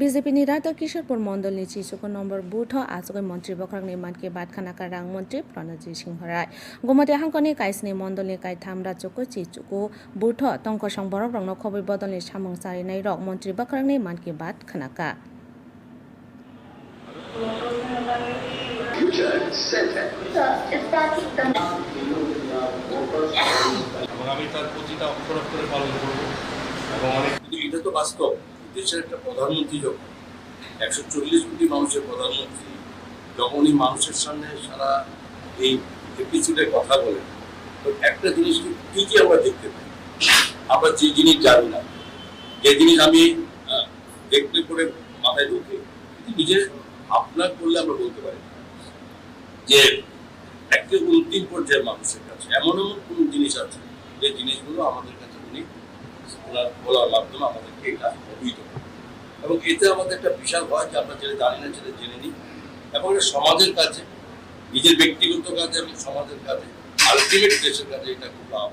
BJP নেতা কিশোরপুর মন্ডল মণ্ডল নিচিচুকো নম্বর বুথ আসগৈ মন্ত্রী বখরং মানকে বাতখানাকা রাং মন্ত্রী প্রণজিৎ সিংহ রায়। গোমতি হাঙ্কনি কাইসনি মণ্ডলনি কাই থামরা চুকো চিচুক বুথ টঙ্ক সংবরক রং খবর বদলনি সামং সারিনাই রক। মন্ত্রী বখরং নির্মাণ কে বাদ আমি তার এটা তো বাস্তব। দেশের একটা প্রধানমন্ত্রী যখন একশো চল্লিশ কোটি মানুষের প্রধানমন্ত্রী যখন উনি মানুষের সামনে সারা এই এপিসোডে কথা বলেন তো একটা জিনিস কি ঠিকই আমরা দেখতে পাই? আমরা যে জিনিস জানি না যে জিনিস আমি আহ, দেখলে পরে মাথায় ঢুকে নিজের আপনার করলে আমরা বলতে পারি যে একটা অন্তিম পর্যায়ের মানুষের কাছে এমন এমন কোন জিনিস আছে যে জিনিসগুলো আমাদের কাছে উনি বলার মাধ্যমে আমাদেরকে এটা অভিহিত এবং এতে আমাদের একটা বিশাল ভয় যে আমরা যেটা জানি না, সেটা জেনে নিই। এবং এটা সমাজের কাছে নিজের ব্যক্তিগত কাজে এবং সমাজের কাজে, আলটিমেট দেশের কাজে এটা খুব লাভ